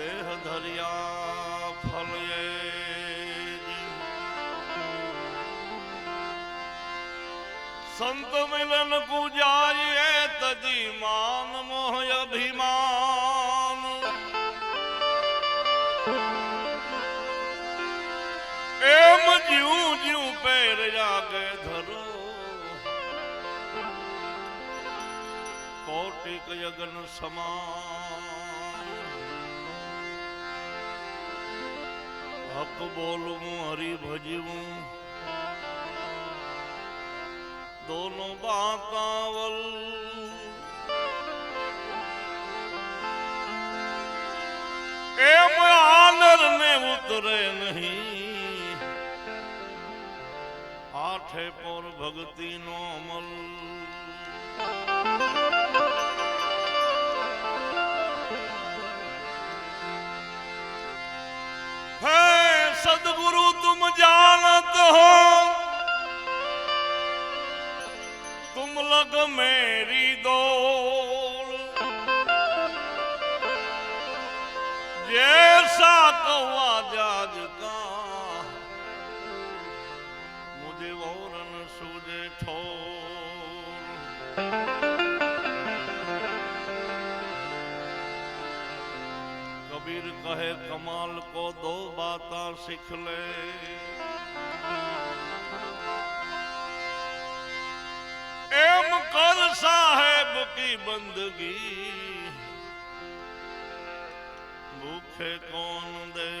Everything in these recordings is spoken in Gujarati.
દેહ ધર્યા ફલે સંત મિલન પૂજાય તજી માન મોહ અભિમાન. એમ જીવું જ્યું પેર જાગે ધરો. કોટિક યજ્ઞ સમાન હક બોલવું હરી ભજવું. દોનો બાતાવલ એમ આનર ને ઉતરે નહીં. આઠે પર ભક્તિ નો અમલ. सदगुरु तुम जानत हो तुम लग मेरी दौड़ जैसा कौआ जाज कमाल को दो बाता सीख ले एम कर साहेब की बंदगी भूखे कौन दे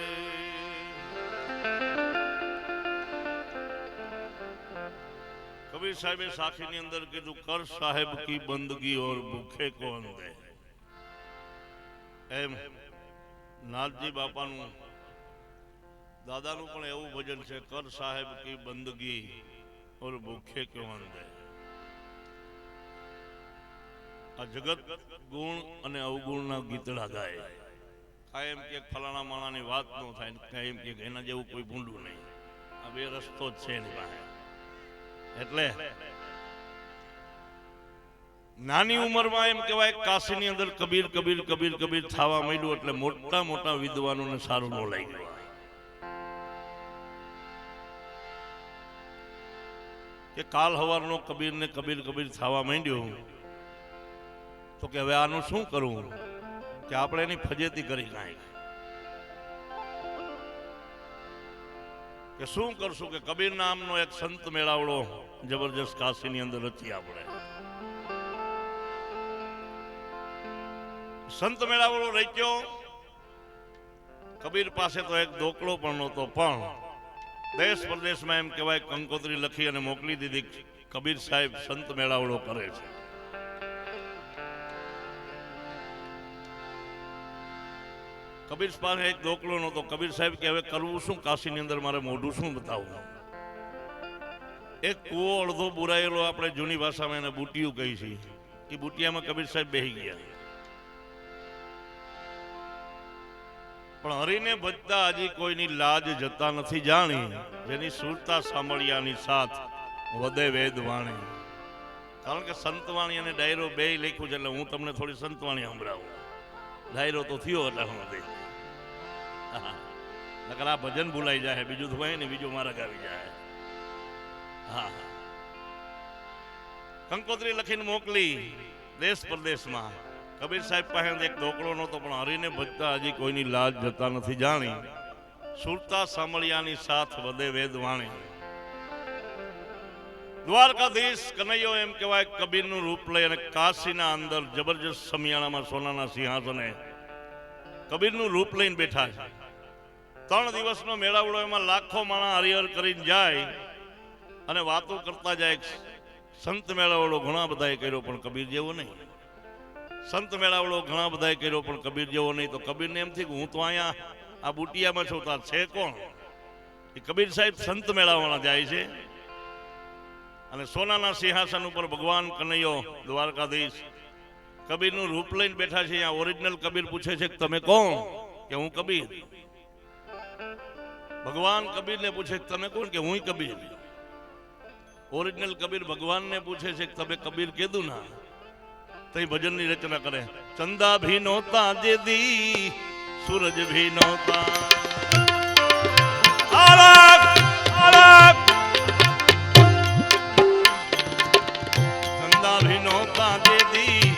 કબીર સાહેબે સાખીની અંદર કીધું કર સાહેબ કી બંદગી ઓર ભૂખે કોણ દે એમ નાથજી બાપાનું દાદાનું પણ એવું ભજન છે, કર સાહેબ કી બંદગી ઓર ભૂખે કોણ દે આ જગત ગુણ અને અવગુણના ગીતડા ગાય. કાયમ કે ફલાણા માણાની વાત ન થાય, કાયમ કે એના જેવું કોઈ ભૂંડું નહીં. આ બે રસ્તો જ છે એની પાસે. એટલે નાની ઉંમરમાં એમ કહેવાય કાશીની અંદર કબીર કબીર કબીર કબીર થવા માંડ્યું એટલે મોટા મોટા વિદ્વાનોને સારું ન લઈ ગયું કે કાલ હવારનો કબીરને કબીર કબીર થવા માંડ્યો. તો કે હવે આનું શું કરવું કે આપણે એની ફજેતી કરી કાંઈ કે શું કરશું? કે કબીર નામનો એક સંત મેળાવડો જબરજસ્ત કાશીની અંદર હતી આપણે. સંત મેળાવડો રચ્યો કબીર પાસે તો એક ઢોકળો પણ નહોતો, પણ દેશ પ્રદેશમાં એમ કહેવાય કંકોત્રી લખી અને મોકલી દીધી કબીર સાહેબ સંત મેળાવડો કરે છે. કબીર પાસે એક દોકલો નહોતો. કબીર સાહેબ કે, હવે કરવું શું? કાશીની અંદર મારે મોઢું શું બતાવું એક કૂવો અડધો બુરાયેલો, આપણે જૂની ભાષામાં એને બુટિયું કહી છે એ બુટિયામાં કબીર સાહેબ બેહી ગયા. પણ હરીને ભજતા હજી કોઈની લાજ જતા નથી જાણી. જેની સુરતા સાંભળ્યાની સાથ વધે વેદ વાણી. કારણ કે સંતવાણી અને ડાયરો બે લખ્યું છે એટલે હું તમને થોડી સંતવાણી સંભળાવું. ડાયરો તો થયો એટલે હું નકર આ ભજન ભૂલાઈ જાય, બીજું હોય ને બીજું મારા ગાવી જાય. હા. કંકોત્રી લખીને મોકલી, દેશ પરદેશમાં. કબીર સાહેબ પાસે એક ઢોકળો નહોતો, પણ હરીને ભજતા હજી કોઈની લાજ જતા નથી જાણી. સુરતા સામળિયાની સાથ વધે વેદ વાણી. દ્વારકાધીશ કનૈયો એમ કહેવાય, કબીરનું રૂપ લઈ અને કાશીના અંદર જબરજસ્ત સમિયાણામાં સોનાના સિંહાસને કબીરનું રૂપ લઈને બેઠા છે. ત્રણ દિવસનો મેળાવડો એમાં લાખો માણા હરિહર કરીને જાય અને વાતો કરતા જાય. સંત મેળાવડો ઘણા બધાએ કર્યો, પણ કબીર જેવો નહીં. સંત મેળાવડો ઘણા બધાએ કર્યો, પણ કબીર જેવો નહીં. તો કબીરને એમ થયું કે હું તો અહીંયા આ બુટિયામાં છું તાર છે કોણ? એ કબીર સાહેબ સંત મેળાવાળા જાય છે અને સોનાના સિંહાસન ઉપર ભગવાન કનૈયો દ્વારકાધીશ કબીરનું રૂપ લઈને બેઠા છે. અહીંયા ઓરિજિનલ કબીર પૂછે છે કે તમે કોણ? કે હું કબીર? ભગવાન કબીરને પૂછે કે તમે કોણ? કે હું કબીર. ઓરિજિનલ કબીર ભગવાનને પૂછે છે કે તમે કબીર કીધું ના? તો એ ભજનની રચના કરે. ચંદા ભી નહોતા જે દી સૂરજ ભી નહોતા ચંદા ભી નહોતા જે દી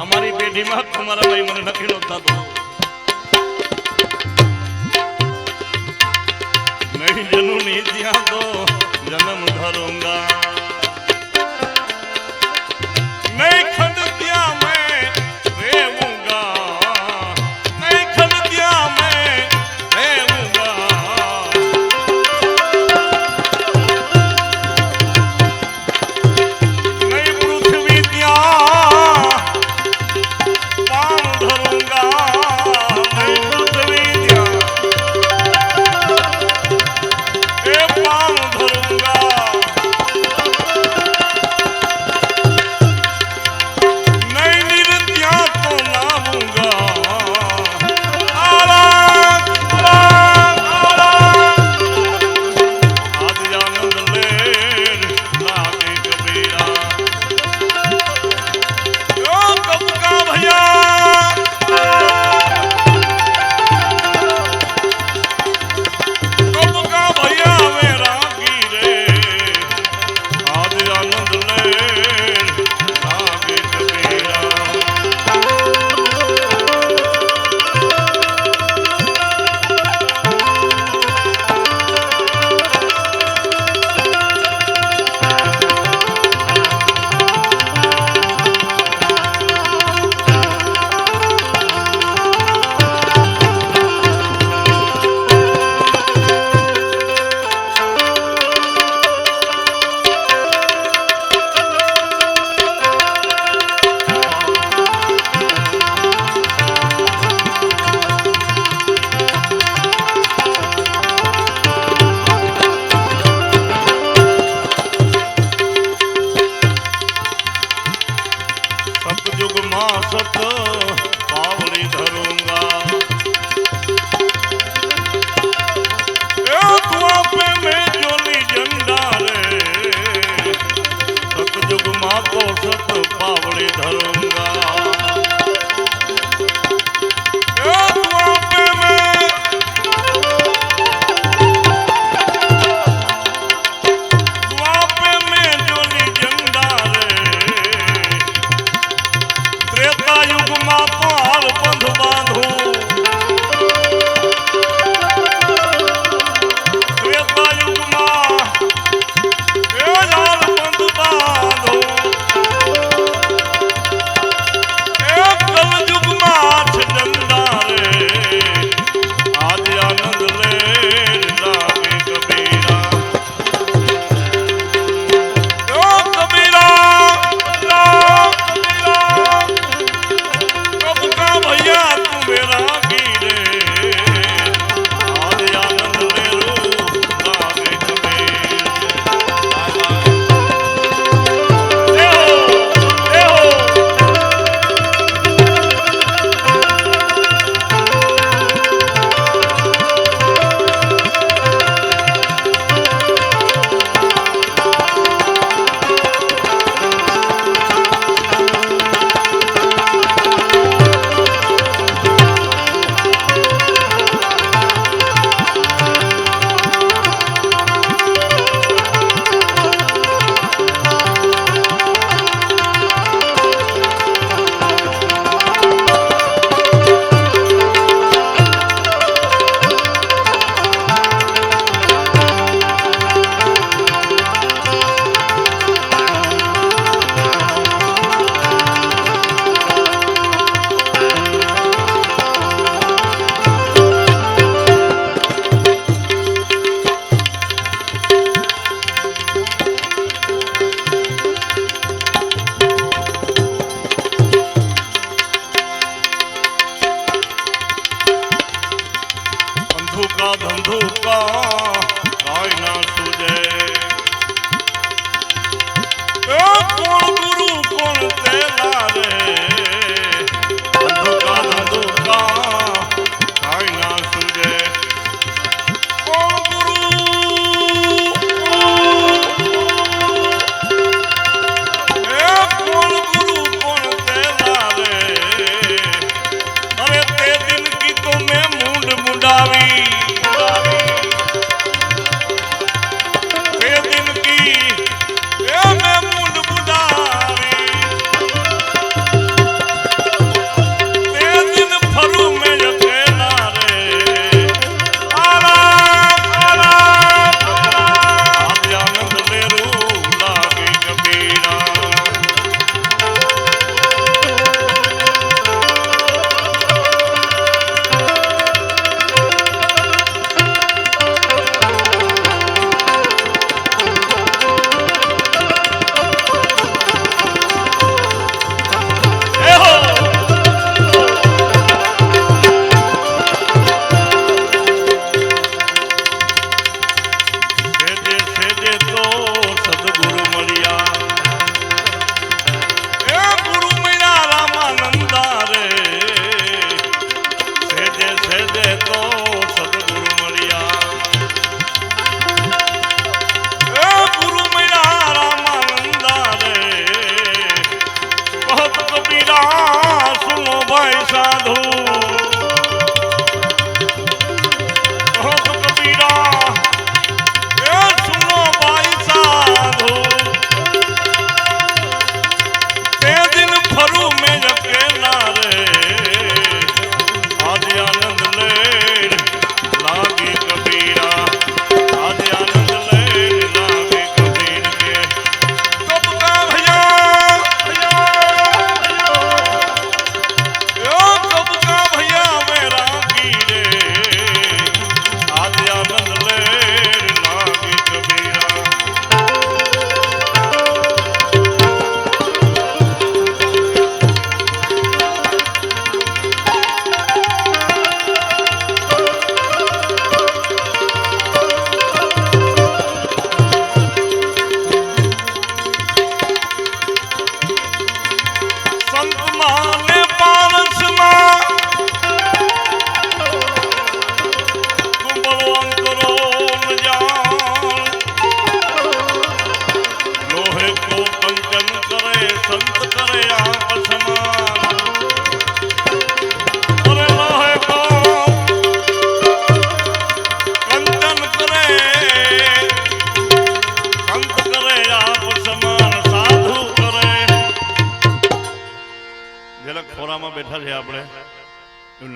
અમારી પેઢીમાં તમારા ભાઈ મને નથી નોતા તો નહીં જનુ નહીં ત્યાં તો જન્મ ધરુંગા. નહીં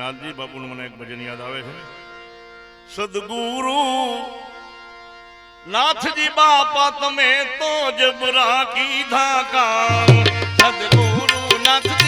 નાથજી બાપુનું મને એક ભજન યાદ આવે છે. સદગુરુ, નાથજી બાપા, તમે તો જબરા કીધા કામ સદગુરુ, નાથજી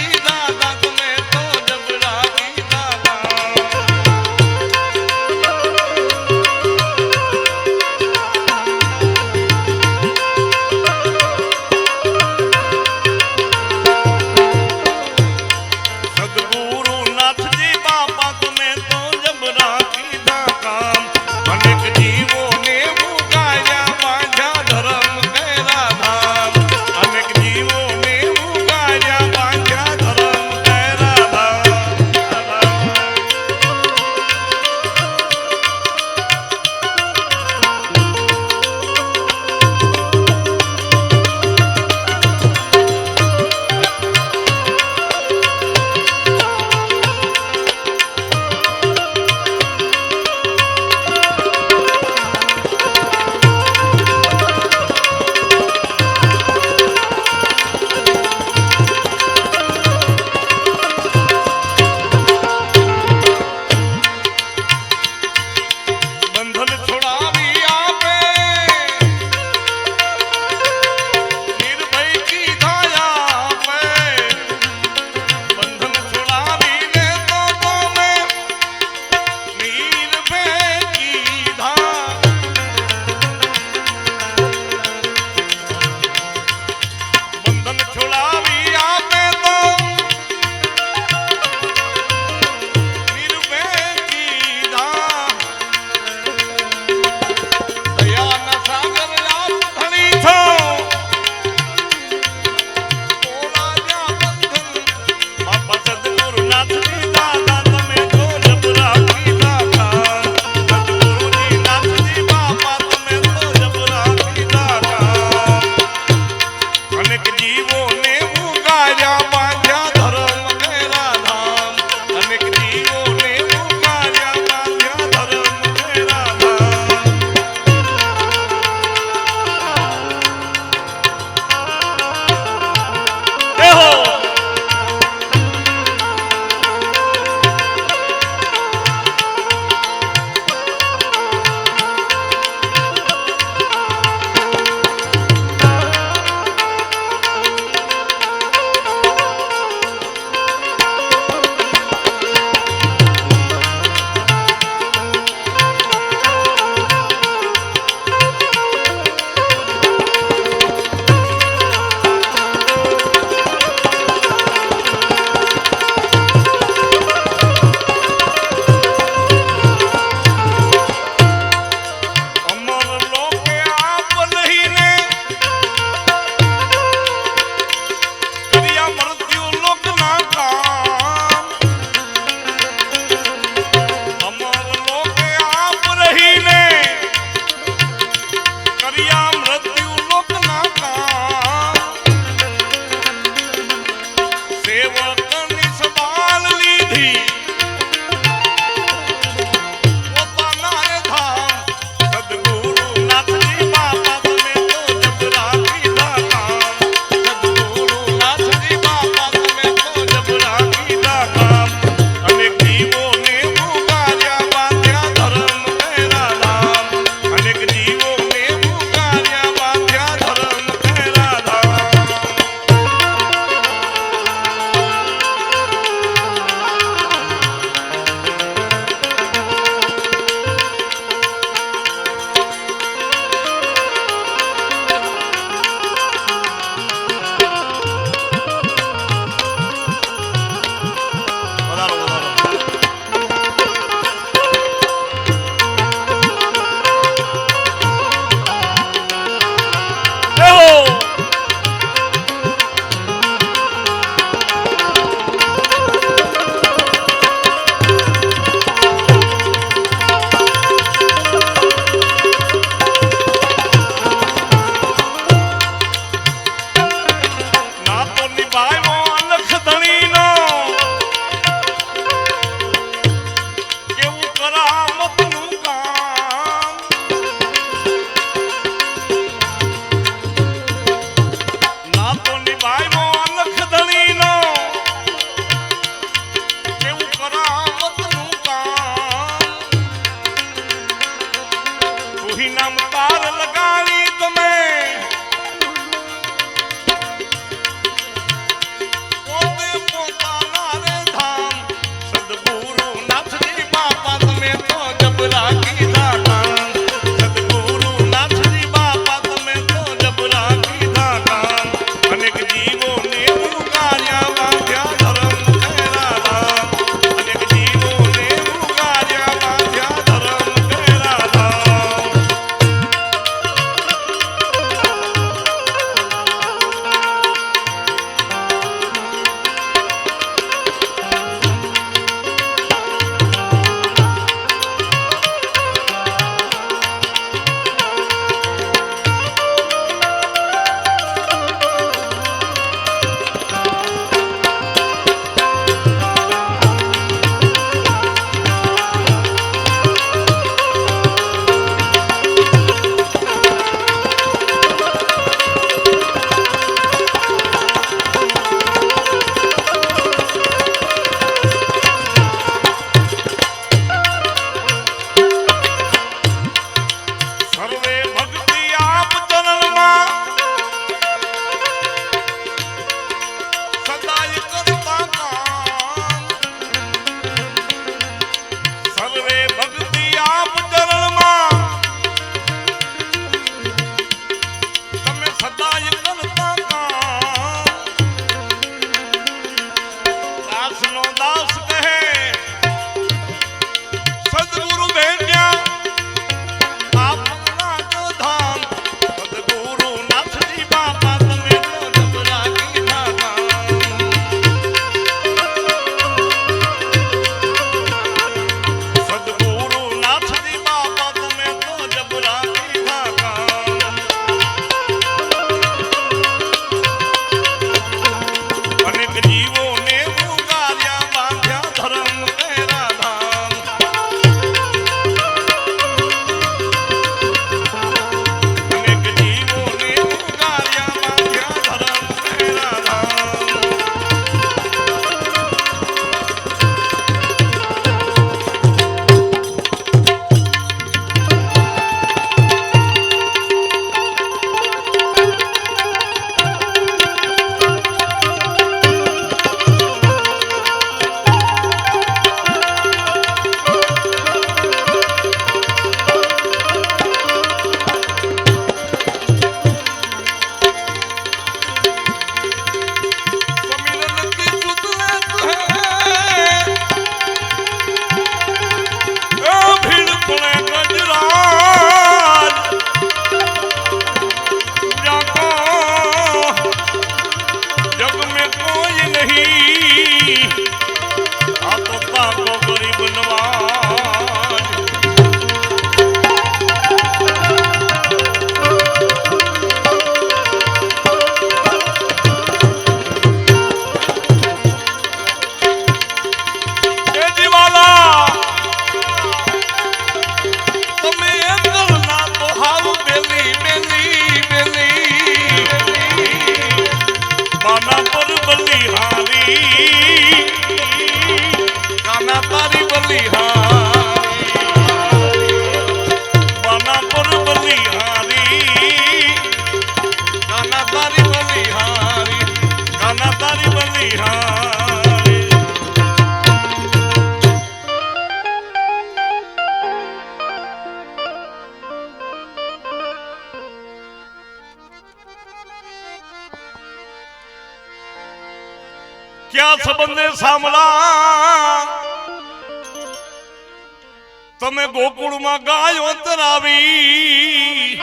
તમે ગોકુળમાં ગાયો તરાવી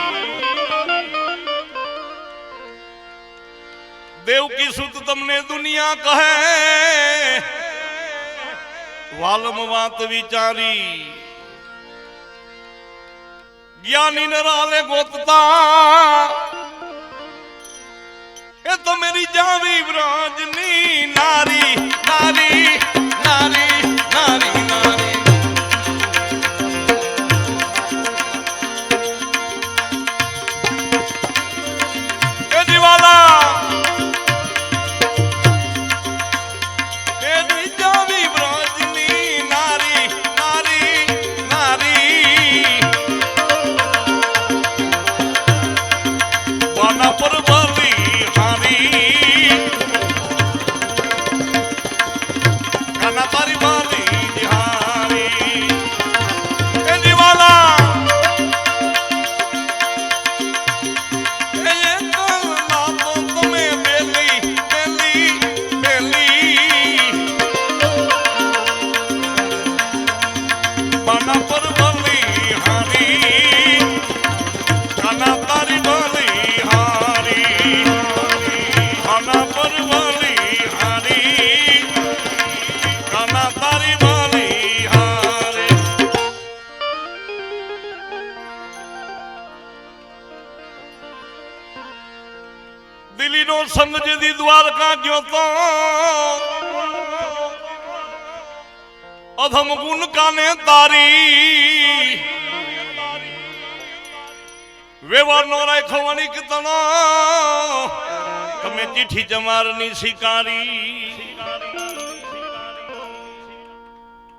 દેવકી સુત તમને દુનિયા કહે. વાલમ વાત વિચારી. જ્ઞાની નરાલે ગોતતા. એ તો મેરી જાવી વ્રજની નારી. દ્વારકા ગયો તો. અધમ ગુણ કાને તારી? વ્યવહારનો રાખવાની કીર્તનો તમે ચીઠી જમારની શિકારી.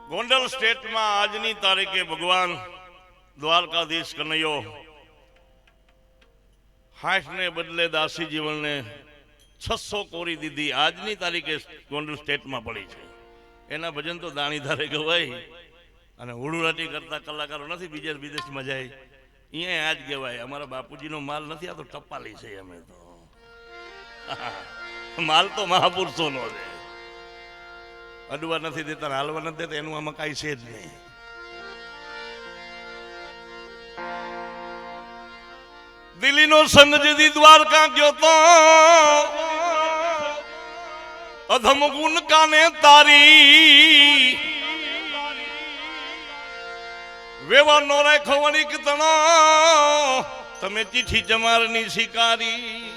ગોંડલ સ્ટેટમાં આજની તારીખે ભગવાન દ્વારકાધીશ કનૈયો હાશને બદલે દાસી જીવનને છસો કોરી દીધી આજની તારીખે ગોંડલ સ્ટેટમાં પડી છે. એના ભજન તો દાણીધારે ગવાય. અને હુડુરાટી કરતા કલાકારો નથી બીજે વિદેશમાં જાય. અહીંયા આજ કહેવાય અમારા બાપુજીનો માલ નથી, આ તો ટપાલી છે અમે તો. માલ તો મહાપુરુષોનો છે. અડવા નથી દેતા હાલવા નથી દેતા, એનું આમાં કાંઈ છે જ નહીં. દિલ્હીનો સંઘ જેદી દ્વારકા ગયો તો અધમ ગુણ કાને તારી? વેવા નો રાખવાની કીર્તનો તમે ચીઠી જમારની શિકારી.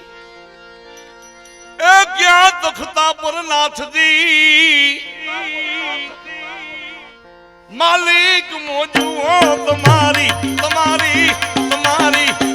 એ ક્યાં તખતા પર નાથજી? માલિક મોજુઓ તમારી તમારી તમારી.